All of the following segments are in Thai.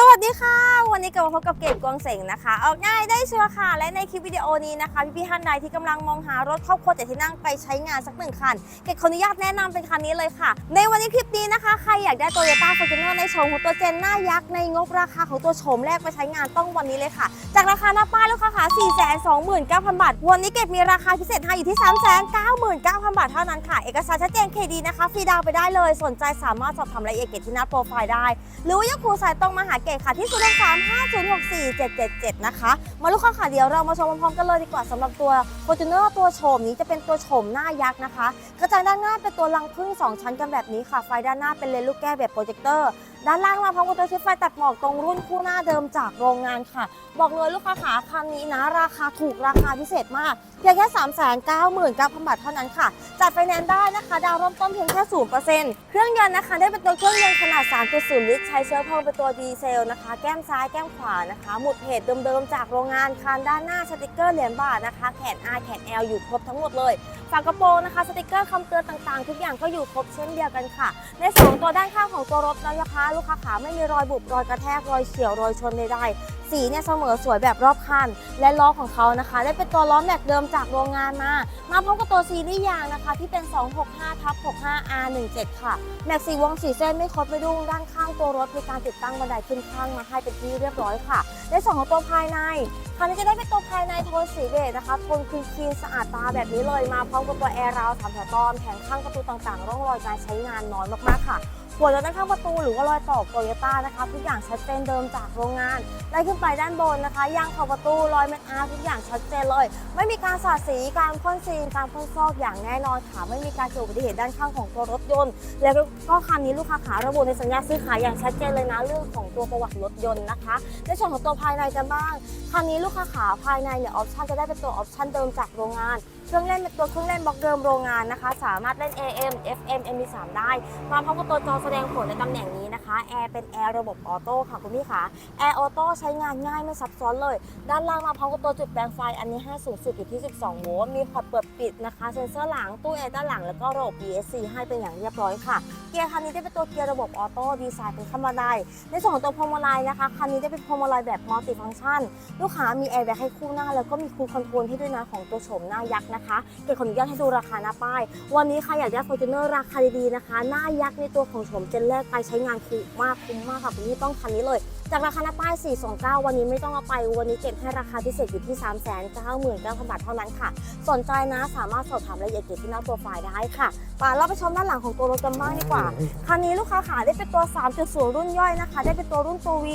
สวัสดีค่ะ วันนี้กลับมาพบกับเกดกวงเสงนะคะ ออกง่ายได้เชัวร์ค่ะ และในคลิปวิดีโอนี้นะคะพี่พี่ๆท่านใดที่กำลังมองหารถครอบครัวเจ็ดที่นั่งไปใช้งานสักหนึ่งคัน เกดขออนุญาตแนะนำเป็นคันนี้เลยค่ะ ในวันนี้คลิปนี้นะคะ ใครอยากได้ Toyota Fortuner ในโฉมของตัวเจนหน้ายักษ์ในงบราคาของตัวโฉมแรกไปใช้งานต้องวันนี้เลยค่ะ จากราคาหน้าป้ายลูกค้าค่ะ429,000 บาท วันนี้เกดมีราคาพิเศษให้อยู่ที่ 399,000 บาทเท่านั้นค่ะ เอกสารชัดเจนเคดีนะคะฟรีดาวไปได้เลย สนใจสามารถสอบถามรายละเอียดเกดที่หน้าโปรไฟล์ได้ หรือว่ายังครูสายตรงมาหาเกตค่ะที่ 0 3 5 0 6 4 7 7 7 นะคะ มาลูกค้าค่ะเดี๋ยวเรามาชมพร้อมๆกันเลยดีกว่าสำหรับตัว Fortuner ตัวโฉมนี้จะเป็นตัวโฉมหน้ายักษ์นะคะ กระจังด้านหน้าเป็นตัวรังพึ่ง2 ชั้นกันแบบนี้ค่ะ ไฟด้านหน้าเป็นเลนส์ลูกแก้วแบบโปรเจคเตอร์ ด้านล่างมาพร้อมกับตัวชิปไฟตัดหมอกตรงรุ่นคู่หน้าเดิมจากโรงงานค่ะ บอกเลยลูกค้าขาคันนี้นะ ราคาถูกราคาพิเศษมาก เพียงแค่3 9 9 0 0 0บาทเท่านั้นค่ะ จัดไฟแนนซ์ได้นะคะ ดาวเริ่มต้นเพียงแค่0%เปอร์เซ็นต์เครื่องยนต์นะคะ ได้เป็นตัวเครื่องยนต์ขนาด 3.0 ลิตร ใช้เชื้อเพลิงเป็นตัวดีเซลนะคะ แก้มซ้ายแก้มขวานะคะ หมุดเพจเดิมๆจากโรงงานคานด้านหน้าสติกเกอร์เหรียญบาทนะคะ แขน R แขน L อยู่ครบทั้งหมดเลยฝากระโปรงนะคะสติกเกอร์คำเตือนต่างๆ ทุกอย่างก็อยู่ครบเช่นเดียวกันค่ะ ในสองตัวด้านข้างของตัวรถนะคะลูกค้าขาไม่มีรอยบุบรอยกระแทกรอยเฉียวรอยชนใดๆสีเนี่ยเสมอสวยแบบรอบคัน และล้อของเขานะคะ ได้เป็นตัวล้อแม็กเดิมจากโรงงานมา มาพร้อมกับตัวซีรีส์ยางนะคะ ที่เป็น 265ทับ65 R17 ค่ะ แม็กสีวงสีเส้นไม่คดไม่ดุ้งด้านข้างตัวรถมีการติดตั้งบันไดขึ้นข้างมาให้เป็นที่เรียบร้อยค่ะในส่วนของตัวภายในคันนี้จะได้เป็นตัวภายในโทนสีเบจนะคะโทนคลีนคลีนสะอาดตาแบบนี้เลยมาพร้อมกับตัวแอร์ราวสามแถวตอนแผงข้างประตูต่างๆ ร่องรอยการใช้งานน้อยมากๆค่ะ หัวรถด้านข้างประตูหรือว่ารอยต่อโตโยต้านะคะทุกอย่างชัดเจนเดิมจากโรงงานไล่ขึ้นไปด้านบนนะคะยางขอบประตูรอยเม็ดอาร์ทุกอย่างชัดเจนเลย ไม่มีการสาดสีการพ่นซีนการพ่นซอกอย่างแน่นอนค่ะไม่มีการเกิดอุบัติเหตุด้านข้างของตัวรถยนต์ แล้วก็คันนี้ลูกค้าขาระบุในสัญญาซื้อขายอย่างชัดเจนเลยนะเรื่องของตัวประวัติรถยนต์นะคะในส่วนของตัวภายในกันบ้างคันนี้ลูกค้าขาภายในเนี่ยออปชันจะได้เป็นตัวออปชันเดิมจากโรงงาน เครื่องเล่นเป็นตัวเครื่องเล่นบล็อกเดิมโรงงานนะคะ สามารถเล่น AM FM MP3 ได้มาพร้อมกับตัวจอแสดงผลในตำแหน่งนี้นะคะแอร์เป็นแอร์ระบบออโต้ค่ะคุณพี่ขาแอร์ออโต้ใช้งานง่ายไม่ซับซ้อนเลย ด้านล่างมาพร้อมกับตัวจุดแปลงไฟอันนี้ 5 สูงสุดอยู่ที่ 12 โวลต์มีพอร์ตเปิดปิดนะคะเซ็นเซอร์หลังตู้แอร์ด้านหลังแล้วก็ระบบ BSC ให้เป็นอย่างเรียบร้อยค่ะเกียร์คันนี้ได้เป็นตัวเกียร์ระบบออโต้ดีไซน์เป็นขั้นบันไดในส่วนของตัวพวงมาลัยนะคะคันนี้ได้เป็นพวงมาลัยแบบมัลติฟังก์ชัน ลูกค้ามีแอร์แบ็กให้คู่หน้า แล้วก็มีคูลคอนโทรลให้ด้วยนะของตัวโฉมหน้ายักษ์นะคะเดี๋ยวขออนุญาตให้ดูราคาหน้าป้าย วันนี้ใครอยากได้ Fortuner ราคาดีๆนะคะ หน้ายักษ์ในตัวของโฉมเจนแรกไปใช้งานคุ้มมากคุ้มมากค่ะคุณพี่ต้องคันนี้เลย จากราคาหน้าป้าย 429 วันนี้ไม่ต้องเอาไป วันนี้เก็บให้ราคาพิเศษอยู่ที่ 399,000 บาทเท่านั้นค่ะ สนใจนะสามารถสอบถามรายละเอียดเกี่ยวที่หน้าโปรไฟล์ได้ค่ะป่าเราไปชมด้านหลังของตัวรถกันบ้างดีกว่า คันนี้ลูกค้าขาได้เป็นตัว 3.0 รุ่นย่อยนะคะ ได้เป็นตัวรุ่นตัว V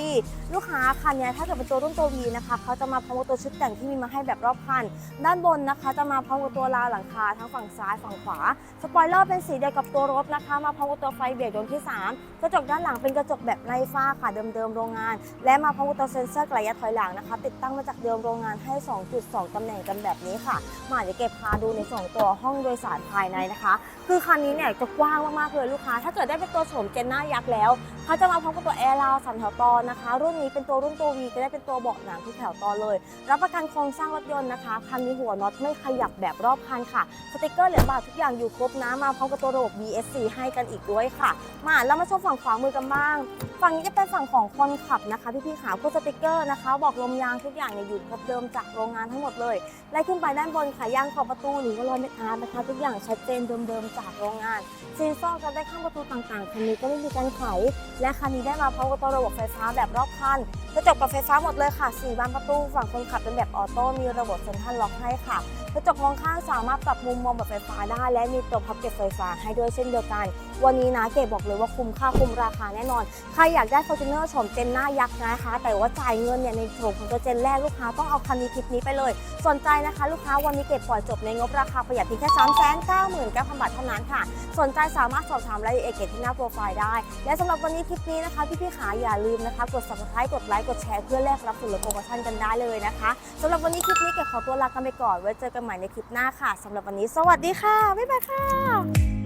ลูกค้าคันเนี้ยถ้าเกิดเป็นตัวรุ่นตัว V นะคะเขาจะมาพร้อมกับตัวชุดแต่งที่มีมาให้แบบรอบคัน ด้านบนนะคะจะมาพร้อมกับตัวราวหลังคาทั้งฝั่งซ้ายฝั่งขวา สปอยเลอร์เป็นสีเดียวกับตัวรถนะคะ มาพร้อมกับตัวไฟเบรกดวงที่ 3 กระจกด้านหลังเป็นกระจกแบบไร้ฝ้าค่ะเดิมๆโรงงาน และมาพร้อมกับตัวเซ็นเซอร์ระยะถอยหลังนะคะ ติดตั้งมาจากเดิมโรงงานให้ 2.2 ตำแหน่งกันแบบนี้ค่ะ มาเดี๋ยวเก็บพาดูในส่วนของตัวห้องโดยสารภายในนะคะ คือคันนี้เนี่ยจะกว้างมากๆเลยลูกค้า ถ้าเกิดได้เป็นตัวโฉมเจนหน้ายักษ์แล้วเขาจะมาพร้อมกับตัวแอร์ราวสามแถวตอนนะคะ รุ่นนี้เป็นตัวรุ่นตัว V จะได้เป็นตัวเบาะหนังที่แถวตอนเลย รับประกันโครงสร้างรถยนต์นะคะคันนี้หัวน็อตไม่ขยับแบบรอบคันค่ะ สติกเกอร์เหรียญบาททุกอย่างอยู่ครบนะ มาพร้อมกับตัวระบบ BSC ให้กันอีกด้วยค่ะ มาเรามาชมฝั่งขวามือกันบ้าง ฝั่งนี้จะเป็นฝั่งของคนขับนะคะพี่ๆขาพวกสติกเกอร์นะคะ บอกลมยางทุกอย่างเนี่ยอยู่ครบเดิมจากโรงงานทั้งหมดเลยไล่ขึ้นไปด้านบนค่ะยางขอบประตูหรือว่ารอยเม็ดอาร์นะคะ ทุกอย่างชัดเจนเดิมๆจากโรงงานซีนซอกกันได้ข้างประตูต่างๆคันนี้ก็ไม่มีการไข และคันนี้ได้มาพร้อมกับตัวระบบไฟฟ้าแบบรอบคันกระจกปรับไฟฟ้าหมดเลยค่ะ4บานประตู ฝั่งคนขับเป็นแบบออโต้มีระบบเซ็นทรัลล็อกให้ค่ะกระจกมองข้างสามารถปรับมุมมองแบบไฟฟ้าได้ และมีตัวพับเก็บไฟฟ้าให้ด้วยเช่นเดียวกัน วันนี้นะเก๋บอกเลยว่าคุ้มค่าคุ้มราคาแน่นอน ใครอยากได้ Fortuner โฉมเจนหน้ายักษ์นะคะ แต่ว่าจ่ายเงินเนี่ยในโฉมของตัวเจนแรกลูกค้าต้องเอาคันนี้คลิปนี้ไปเลย สนใจนะคะลูกค้าวันนี้เก็บปล่อยจบในงบราคาประหยัดเพียงแค่3 9 9 0 0 0บาทเท่านั้นค่ะ สนใจสามารถสอบถามรายละเอียดเกี่ยวที่หน้าโปรไฟล์ได้ และสำหรับวันนี้คลิปนี้นะคะพี่ๆขาอย่าลืมนะคะกด subscribe กดไลค์กดแชร์เพื่อแลกรับส่วนลดโปรโมชั่นกันได้เลยนะคะสำหรับวันนี้คลิปนี้เก๋ขอตัวลากันไปก่อนไว้เจอกันใหม่ในคลิปหน้าค่ะสำหรับวันนี้ สวัสดีค่ะ บ๊ายบายค่ะ